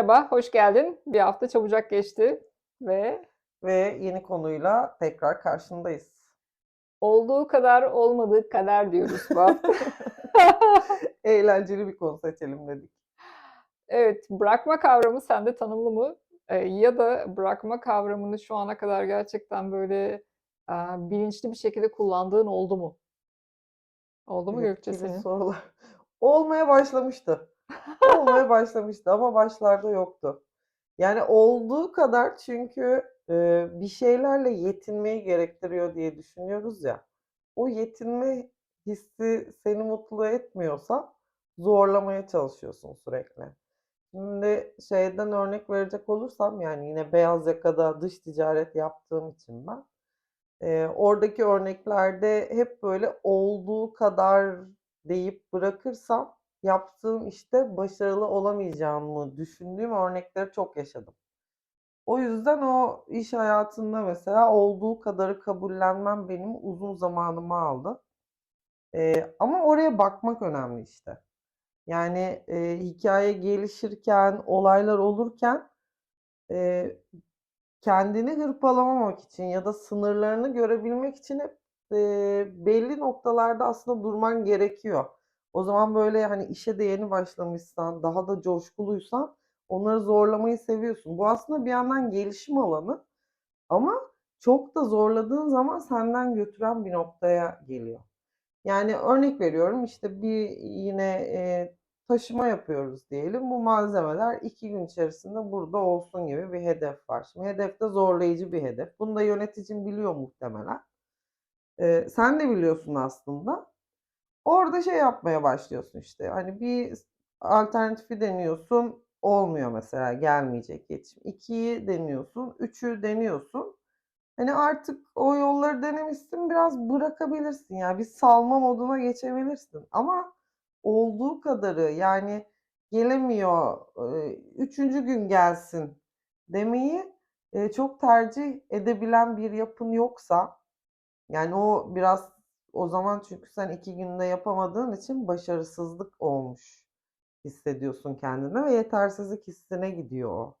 Merhaba, hoş geldin. Bir hafta çabucak geçti ve Ve yeni konuyla tekrar karşındayız. olduğu kadar olmadığı kader diyoruz bu hafta. Eğlenceli bir konu seçelim dedik. Evet, bırakma kavramı sende tanımlı mı? Eee, ya da bırakma kavramını şu ana kadar gerçekten böyle, bilinçli bir şekilde kullandığın oldu mu? Oldu mu Gökçe senin? sorular. Olmaya başlamıştı. Olmaya başlamıştı ama başlarda yoktu. Yani olduğu kadar çünkü, eee, bir şeylerle yetinmeyi gerektiriyor diye düşünüyoruz ya. O yetinme hissi seni mutlu etmiyorsa zorlamaya çalışıyorsun sürekli. Şimdi şeyden örnek verecek olursam, yani yine beyaz yakada dış ticaret yaptığım için ben, eee, oradaki örneklerde hep böyle olduğu kadar deyip bırakırsam yaptığım işte başarılı olamayacağımı düşündüğüm örnekleri çok yaşadım. O yüzden o iş hayatında mesela olduğu kadarı kabullenmem benim uzun zamanımı aldı. Eee, ama oraya bakmak önemli işte. Yani, eee, hikâye gelişirken, olaylar olurken, eee, kendini hırpalamamak için ya da sınırlarını görebilmek için hep, eee, belli noktalarda aslında durman gerekiyor. O zaman böyle, hani, işe de yeni başlamışsan, daha da coşkuluysan onları zorlamayı seviyorsun. Bu aslında bir yandan gelişim alanı ama çok da zorladığın zaman senden götüren bir noktaya geliyor. Yani örnek veriyorum, işte, bir yine, eee, taşıma yapıyoruz diyelim. Bu malzemeler 2 gün içerisinde burada olsun gibi bir hedef var. Şimdi hedef de zorlayıcı bir hedef. Bunu da yöneticin biliyor muhtemelen. Eee, sen de biliyorsun aslında. Orada şey yapmaya başlıyorsun işte, hani, bir alternatifi deniyorsun, olmuyor mesela, gelmeyecek yetişim. 2'yi deniyorsun, 3'ü deniyorsun. Hani, artık o yolları denemişsin, biraz bırakabilirsin. Yani bir salma moduna geçebilirsin ama olduğu kadarı, yani gelemiyor, eee, 3'üncü gün gelsin demeyi, çok tercih edebilen bir yapın yoksa, yani o biraz o zaman çünkü sen 2 günde yapamadığın için başarısızlık olmuş hissediyorsun kendine ve yetersizlik hissine gidiyor.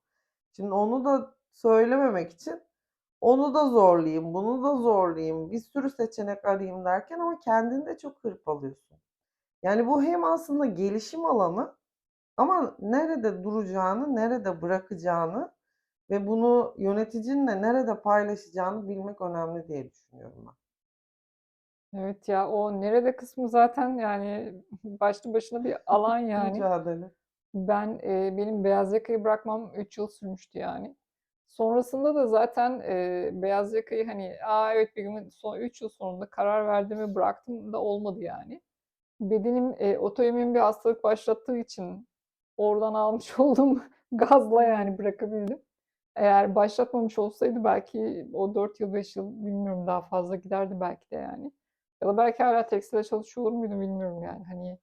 Şimdi onu da söylememek için onu da zorlayayım, bunu da zorlayayım, bir sürü seçenek arayayım derken ama kendini de çok hırpalıyorsun. Yani bu hem aslında gelişim alanı ama nerede duracağını, nerede bırakacağını ve bunu yöneticinle nerede paylaşacağını bilmek önemli diye düşünüyorum ben. Evet ya, o nerede kısmı zaten yani başlı başına bir alan yani. Mücadele. Ben, eee, benim beyaz yakayı bırakmam 3 yıl sürmüştü yani. Sonrasında da zaten, eee, beyaz yakayı, hani, "A, evet, bir gün son 3 yıl sonunda karar verdim ve bıraktım." da olmadı yani. Bedenim, eee, otoimmün bir hastalık başlattığı için oradan almış olduğum gazla yani bırakabildim. Eğer başlatmamış olsaydı belki o 4 yıl, 5 yıl bilmiyorum daha fazla giderdi belki de yani. Ya da belki hâlâ tekstilde çalışıyor olur muydum bilmiyorum yani. Hani,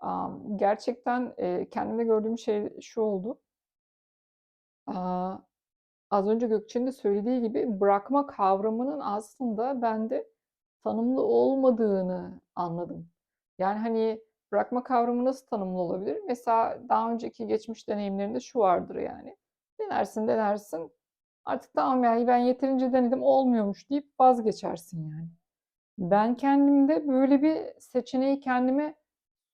amm, gerçekten, eee, kendimde gördüğüm şey şu oldu. Aaa, az önce Gökçe'nin de söylediği gibi bırakma kavramının aslında bende tanımlı olmadığını anladım. Yani, hani, bırakma kavramı nasıl tanımlı olabilir? Mesela daha önceki geçmiş deneyimlerinde şu vardır yani. Denersin, denersin. Artık tamam yani ben yeterince denedim, olmuyormuş deyip vazgeçersin yani. Ben kendimde böyle bir seçeneği kendime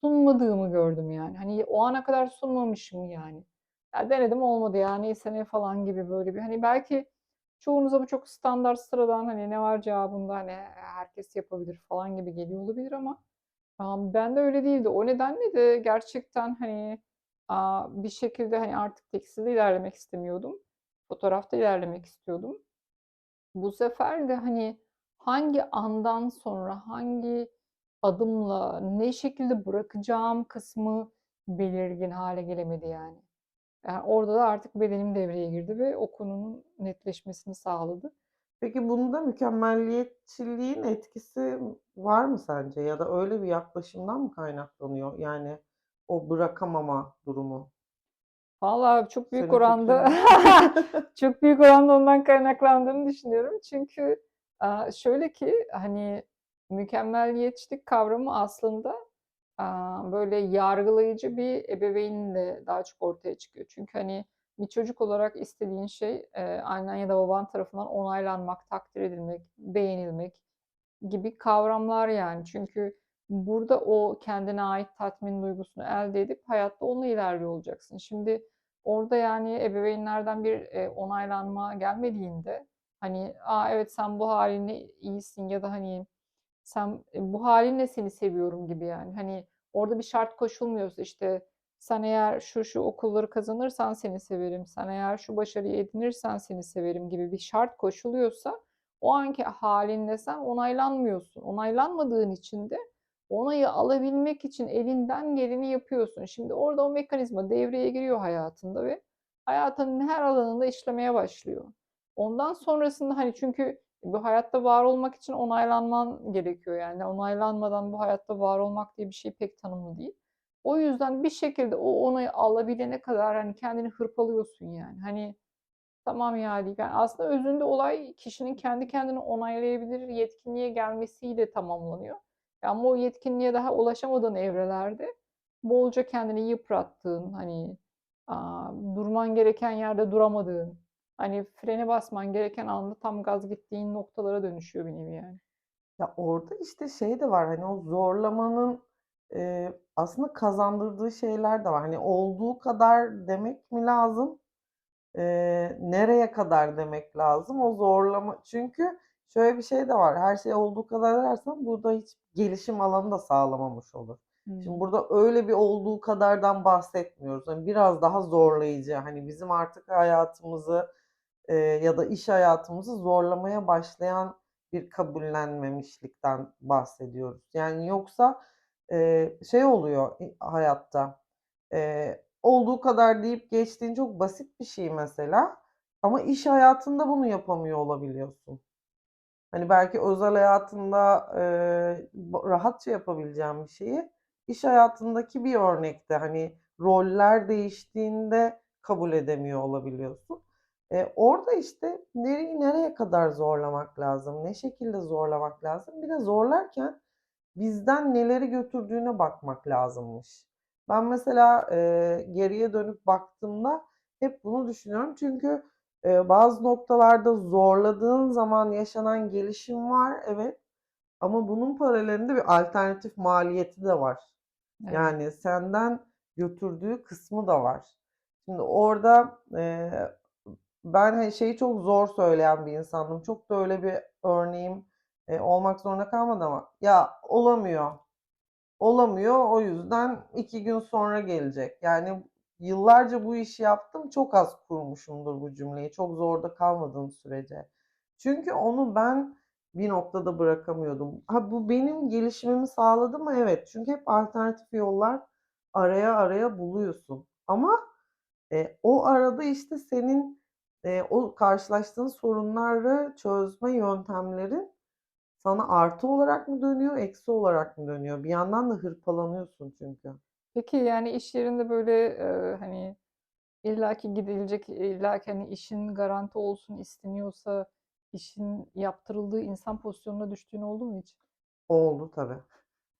sunmadığımı gördüm yani. Hani, o ana kadar sunmamışım yani. Ya, denedim olmadı ya, neyse ne falan gibi böyle bir, hani, belki çoğunuza bu çok standart, sıradan, hani, ne var cevabında, hani, herkes yapabilir falan gibi geliyor olabilir ama, amm, bende öyle değildi. O nedenle de gerçekten, hani, bir şekilde, hani, artık tekstilde ilerlemek istemiyordum. Fotoğrafta ilerlemek istiyordum. Bu sefer de, hani, hangi andan sonra, hangi adımla, ne şekilde bırakacağım kısmı belirgin hâle gelemedi yani. Yani, orada da artık bedenim devreye girdi ve o konunun netleşmesini sağladı. Peki bunda mükemmeliyetçiliğin etkisi var mı sence ya da öyle bir yaklaşımdan mı kaynaklanıyor, yani o bırakamama durumu? Valla çok büyük Senin oranda çok büyük oranda ondan kaynaklandığını düşünüyorum. Çünkü, şöyle ki, hani, mükemmeliyetçilik kavramı aslında, böyle yargılayıcı bir ebeveynle daha çok ortaya çıkıyor. Çünkü, hani, bir çocuk olarak istediğin şey annen ya da baban tarafından onaylanmak, takdir edilmek, beğenilmek gibi kavramlar yani. Çünkü burada o kendine ait tatmin duygusunu elde edip hayatta onunla ilerliyor olacaksın. Şimdi orada yani ebeveynlerden bir onaylanma gelmediğinde hani aa evet sen bu halinle iyisin ya da hani sen e, bu halinle seni seviyorum gibi yani. Hani orada bir şart koşulmuyorsa işte sen eğer şu şu okulları kazanırsan seni severim. Sen eğer şu başarıyı edinirsen seni severim gibi bir şart koşuluyorsa o anki halinle sen onaylanmıyorsun. Onaylanmadığın için de onayı alabilmek için elinden geleni yapıyorsun. Şimdi orada o mekanizma devreye giriyor hayatında ve hayatının her alanında işlemeye başlıyor. Ondan sonrasında hani çünkü bu hayatta var olmak için onaylanman gerekiyor yani. Onaylanmadan bu hayatta var olmak diye bir şey pek tanımlı değil. O yüzden bir şekilde o onayı alabilene kadar hani kendini hırpalıyorsun yani. Hani tamam ya deyip yani aslında özünde olay kişinin kendi kendini onaylayabilir yetkinliğe gelmesiyle tamamlanıyor. Ama o yetkinliğe daha ulaşamadığın evrelerde bolca kendini yıprattığın, hani aa, durman gereken yerde duramadığın, hani frene basman gereken anda tam gaz gittiğin noktalara dönüşüyor bir nevi yani. Ya orada işte şey de var hani o zorlamanın e, aslında kazandırdığı şeyler de var. Hani olduğu kadar demek mi lazım? E, nereye kadar demek lazım? O zorlama çünkü şöyle bir şey de var. Her şey olduğu kadar dersen burada hiç gelişim alanı da sağlamamış olur. Şimdi Hmm. burada öyle bir olduğu kadardan bahsetmiyoruz. Hani biraz daha zorlayıcı. Hani bizim artık hayatımızı e, ya da iş hayatımızı zorlamaya başlayan bir kabullenmemişlikten bahsediyoruz. Yani yoksa e, şey oluyor hayatta. e, olduğu kadar deyip geçtiğin çok basit bir şey mesela. Ama iş hayatında bunu yapamıyor olabiliyorsun. Hani belki özel hayatında e, rahatça yapabileceğin bir şeyi iş hayatındaki bir örnekte hani roller değiştiğinde kabul edemiyor olabiliyorsun. E, orada işte nereyi nereye kadar zorlamak lazım, ne şekilde zorlamak lazım. Bir de zorlarken bizden neleri götürdüğüne bakmak lazımmış. Ben mesela e, geriye dönüp baktığımda hep bunu düşünüyorum. Çünkü e, bazı noktalarda zorladığın zaman yaşanan gelişim var, evet. Ama bunun paralelinde bir alternatif maliyeti de var. Evet. Yani senden götürdüğü kısmı da var. Şimdi orada e, ben hani şeyi çok zor söyleyen bir insandım. Çok da öyle bir örneğim e, olmak zorunda kalmadı ama ya olamıyor. Olamıyor o yüzden iki gün sonra gelecek. Yani yıllarca bu işi yaptım çok az kurmuşumdur bu cümleyi. Çok zorda kalmadığım sürece. Çünkü onu ben bir noktada bırakamıyordum. Ha bu benim gelişimimi sağladı mı? Evet. Çünkü hep alternatif yollar araya araya buluyorsun. Ama e, o arada işte senin e, o karşılaştığın sorunları çözme yöntemlerin sana artı olarak mı dönüyor, eksi olarak mı dönüyor? Bir yandan da hırpalanıyorsun çünkü. Peki yani iş yerinde böyle e, hani illaki gidilecek, illaki hani işin garanti olsun isteniyorsa işin yaptırıldığı insan pozisyonuna düştüğün oldu mu hiç? Oldu tabii.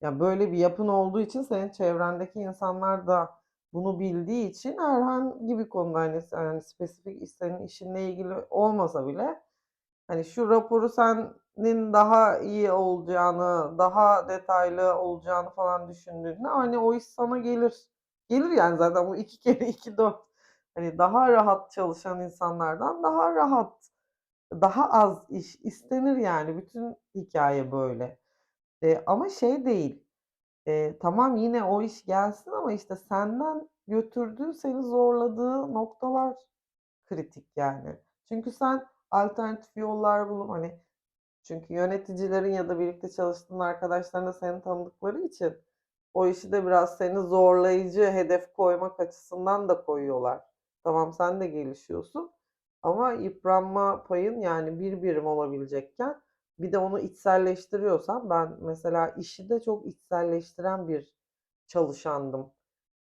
Ya böyle bir yapın olduğu için senin çevrendeki insanlar da bunu bildiği için herhangi bir konuda hani, hani spesifik senin işinle ilgili olmasa bile hani şu raporu senin daha iyi olacağını, daha detaylı olacağını falan düşündüğünde hani o iş sana gelir. Gelir yani zaten bu iki kere iki dört. Hani daha rahat çalışan insanlardan daha rahat, daha az iş istenir yani. Bütün hikaye böyle. E, ama şey değil. E, tamam yine o iş gelsin ama işte senden götürdüğü, seni zorladığı noktalar kritik yani. Çünkü sen alternatif yollar bulup hani çünkü yöneticilerin ya da birlikte çalıştığın arkadaşların da seni tanıdıkları için o işi de biraz seni zorlayıcı hedef koymak açısından da koyuyorlar. Tamam sen de gelişiyorsun ama yıpranma payın yani bir birim olabilecekken bir de onu içselleştiriyorsan ben mesela işi de çok içselleştiren bir çalışandım.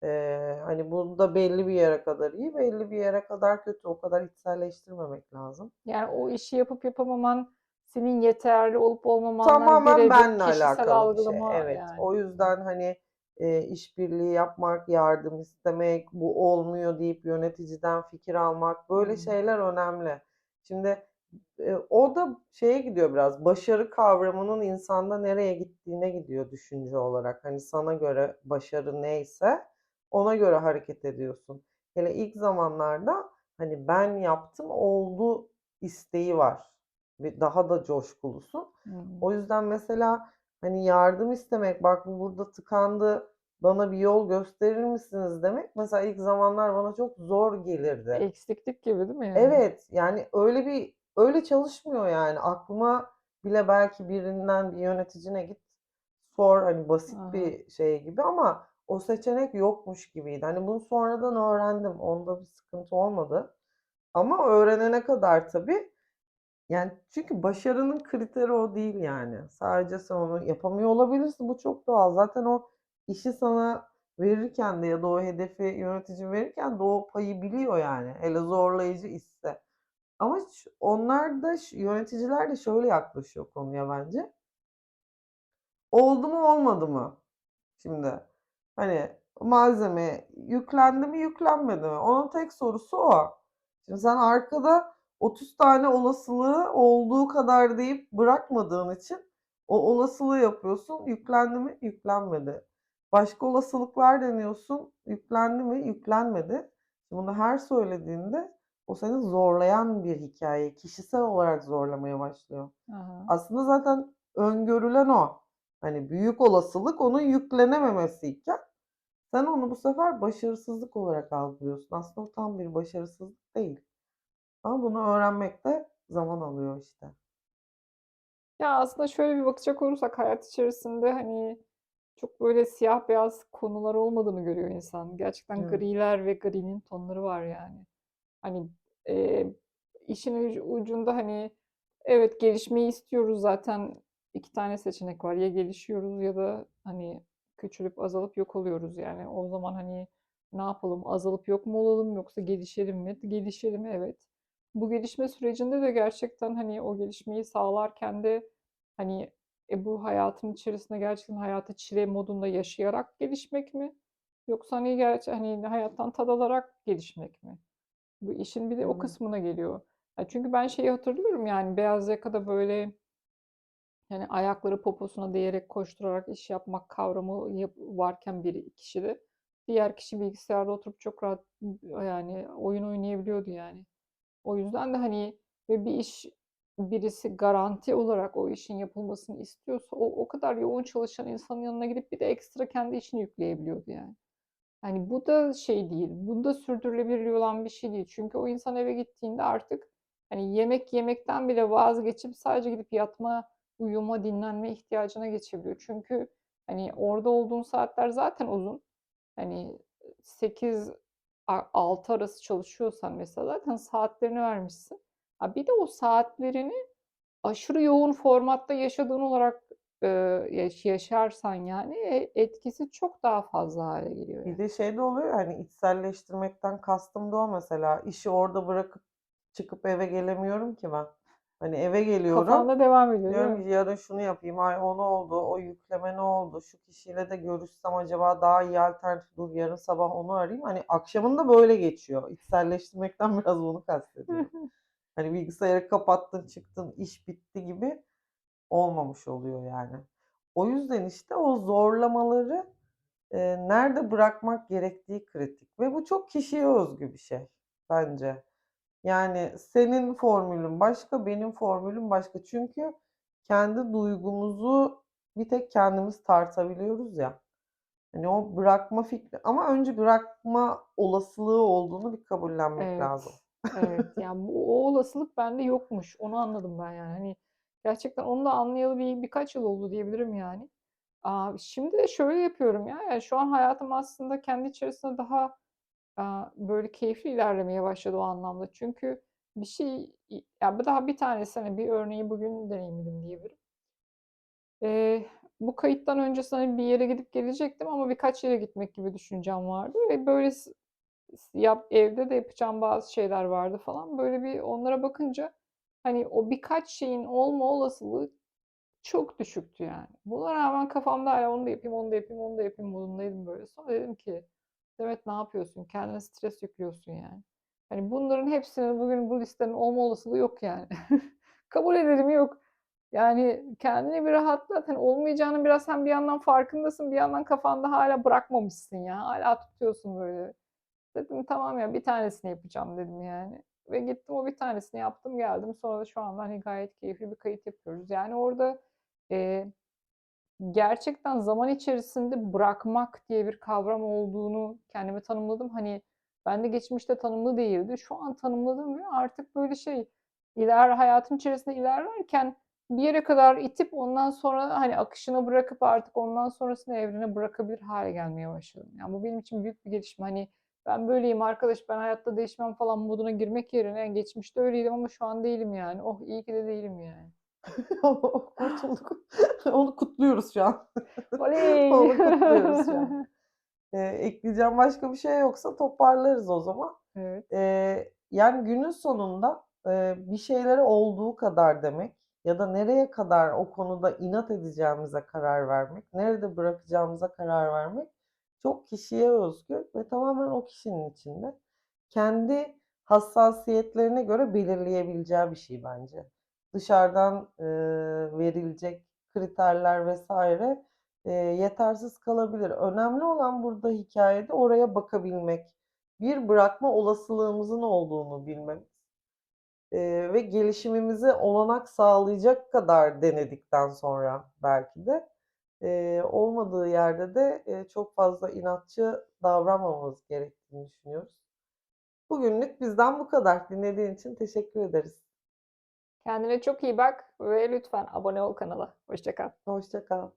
Ee, hani bunda belli bir yere kadar iyi, belli bir yere kadar kötü. O kadar içselleştirmemek lazım. Yani o işi yapıp yapamaman senin yeterli olup olmamanla Tamamen birebir benle alakalı bir şey. Evet. yani. O yüzden hani eee, işbirliği yapmak, yardım istemek, bu olmuyor deyip yöneticiden fikir almak, böyle Hımm. şeyler önemli. Şimdi, eee, o da şeye gidiyor biraz, başarı kavramının insanda nereye gittiğine gidiyor düşünce olarak. Hani sana göre başarı neyse ona göre hareket ediyorsun. Hele ilk zamanlarda, hani, ben yaptım, oldu isteği var daha da coşkulusun. Hımm. O yüzden mesela, hani, yardım istemek, "Bak bu burada tıkandı, bana bir yol gösterir misiniz?" demek mesela ilk zamanlar bana çok zor gelirdi. Eksiklik gibi değil mi yani? Evet, yani öyle bir öyle çalışmıyor yani. Aklıma bile belki birinden, bir yöneticine git, sor, hani, basit hı. bir şey gibi ama o seçenek yokmuş gibiydi. Hani, bunu sonradan öğrendim. Onda bir sıkıntı olmadı ama öğrenene kadar tabii yani çünkü başarının kriteri o değil yani. Sadece sen onu yapamıyor olabilirsin. Bu çok doğal. Zaten o işi sana verirken de ya da o hedefi yönetici verirken de o payı biliyor yani. Hele zorlayıcı işse. Ama onlar da yöneticiler de şöyle yaklaşıyor konuya bence. Oldu mu, olmadı mı? Şimdi, hani, malzeme yüklendi mi, yüklenmedi mi? Onun tek sorusu o. Şimdi sen arkada 30 tane olasılığı olduğu kadar deyip bırakmadığın için o olasılığı yapıyorsun. Yüklendi mi, yüklenmedi. Başka olasılıklar deniyorsun. Yüklendi mi, yüklenmedi. Bunu her söylediğinde o seni zorlayan bir hikâye, kişisel olarak zorlamaya başlıyor. Hı. Aslında zaten öngörülen o. Hani, büyük olasılık onun yüklenememesiyken sen onu bu sefer başarısızlık olarak algılıyorsun. Aslında o tam bir başarısızlık değil. Ama bunu öğrenmek de zaman alıyor işte. Ya, aslında şöyle bir bakacak olursak hayat içerisinde, hani, çok böyle siyah beyaz konular olmadığını görüyor insan. Gerçekten Evet. griler ve grinin tonları var yani. Hani, eee, işin ucu ucunda, hani, evet gelişmeyi istiyoruz zaten 2 tane seçenek var. Ya gelişiyoruz ya da, hani, küçülüp azalıp yok oluyoruz yani. O zaman, hani, ne yapalım, azalıp yok mu olalım yoksa gelişelim mi? Gelişelim, evet. Bu gelişme sürecinde de gerçekten, hani, o gelişmeyi sağlarken de, hani, e, bu hayatın içerisinde gerçekten hayatı çile modunda yaşayarak gelişmek mi? Yoksa, hani, gerçi, hani, hayattan tad alarak gelişmek mi? Bu işin bir de o kısmına geliyor. Ya, çünkü ben şeyi hatırlıyorum yani beyaz yakada böyle hani, ayakları poposuna değerek koşturarak iş yapmak kavramı yap varken bir kişide, diğer kişi bilgisayarda oturup çok rahat, yani, oyun oynayabiliyordu yani. O yüzden de, hani, ve bir iş birisi garanti olarak o işin yapılmasını istiyorsa o o kadar yoğun çalışan insanın yanına gidip bir de ekstra kendi işini yükleyebiliyordu yani. Hani, bu da şey değil, bu da sürdürülebilir olan bir şey değil. Çünkü o insan eve gittiğinde artık, hani, yemek yemekten bile vazgeçip sadece gidip yatma, uyuma, dinlenme ihtiyacına geçebiliyor. Çünkü, hani, orada olduğun saatler zaten uzun. Hani, 8 a 6 arası çalışıyorsan mesela zaten saatlerini vermişsin. Ha, bir de o saatlerini aşırı yoğun formatta yaşadığın olarak, yaşarsan yani, e etkisi çok daha fazla hâle geliyor Bir yani. de şey de oluyor hani, içselleştirmekten kastım da o mesela. İşi orada bırakıp çıkıp eve gelemiyorum ki ben. Hani, eve geliyorum, Kafanda devam ediyor, diyorum ki yarın şunu yapayım, ay o ne oldu, o yükleme ne oldu, şu kişiyle de görüşsem acaba daha iyi alternatif dur, yarın sabah onu arayayım. Hani, akşamın da böyle geçiyor. İçselleştirmekten biraz bunu kastediyorum. Hani, bilgisayarı kapattın, çıktın, iş bitti gibi olmamış oluyor yani. O yüzden işte o zorlamaları, eee, nerede bırakmak gerektiği kritik ve bu çok kişiye özgü bir şey bence. Yani senin formülün başka, benim formülüm başka. Çünkü kendi duygumuzu bir tek kendimiz tartabiliyoruz ya. Hani, o bırakma fikri ama önce bırakma olasılığı olduğunu bir kabullenmek lazım. Evet, evet. Yani, bu o olasılık bende yokmuş. Onu anladım ben yani. Hani, gerçekten onu da anlayalı bir birkaç yıl oldu diyebilirim yani. Aaa, şimdi de şöyle yapıyorum ya, yani, şu an hayatım aslında kendi içerisinde daha, aaa, böyle keyifli ilerlemeye başladı o anlamda. Çünkü bir şey, i ya, daha bir tanesi, hani, bir örneği bugün deneyimledim diyebilirim. Eee, bu kayıttan öncesinde, hani, bir yere gidip gelecektim ama birkaç yere gitmek gibi düşüncem vardı ve böyle yap evde de yapacağım bazı şeyler vardı falan. Böyle bir onlara bakınca, hani, o birkaç şeyin olma olasılığı çok düşüktü yani. Buna rağmen kafamda hala onu da yapayım, onu da yapayım, onu da yapayım modundaydım böyle. Sonra dedim ki Demet ne yapıyorsun? Kendine stres yüklüyorsun yani. Hani bunların hepsinin bugün bu listenin olma olasılığı yok yani. Kabul ederim yok. Yani kendini bir rahatlat. Hani olmayacağının biraz sen bir yandan farkındasın, bir yandan kafanda hala bırakmamışsın ya. Hala tutuyorsun böyle. Dedim tamam ya bir tanesini yapacağım dedim yani. Ve gittim o bir tanesini yaptım geldim. Sonra da şu anda hani gayet keyifli bir kayıt yapıyoruz. Yani orada e, gerçekten zaman içerisinde bırakmak diye bir kavram olduğunu kendime tanımladım. Hani ben de geçmişte tanımlı değildi. Şu an tanımladım ve artık böyle şey iler hayatım içerisinde ilerlerken bir yere kadar itip ondan sonra hani akışına bırakıp artık ondan sonrasını evrene bırakabilir hale gelmeye başladım. Yani bu benim için büyük bir gelişme. Hani ben böyleyim arkadaş ben hayatta değişmem falan moduna girmek yerine geçmişte öyleydim ama şu an değilim yani. Oh iyi ki de değilim yani. Kurtulduk. Onu kutluyoruz şu an. Oley! Onu kutluyoruz şu an. Ee, ekleyeceğim başka bir şey yoksa toparlarız o zaman. Evet. Ee, yani günün sonunda e, bir şeylere olduğu kadar demek ya da nereye kadar o konuda inat edeceğimize karar vermek, nerede bırakacağımıza karar vermek çok kişiye özgü ve tamamen o kişinin içinde. Kendi hassasiyetlerine göre belirleyebileceği bir şey bence. Dışarıdan e, verilecek kriterler vesaire e, yetersiz kalabilir. Önemli olan burada hikayede oraya bakabilmek bir bırakma olasılığımızın olduğunu bilmemiz Eee, ve gelişimimize olanak sağlayacak kadar denedikten sonra belki de eee, olmadığı yerde de eee, çok fazla inatçı davranmamamız gerektiğini düşünüyoruz. Bugünlük bizden bu kadar. Dinlediğin için teşekkür ederiz. Kendine çok iyi bak ve lütfen abone ol kanala. Hoşça kal. Hoşça kal.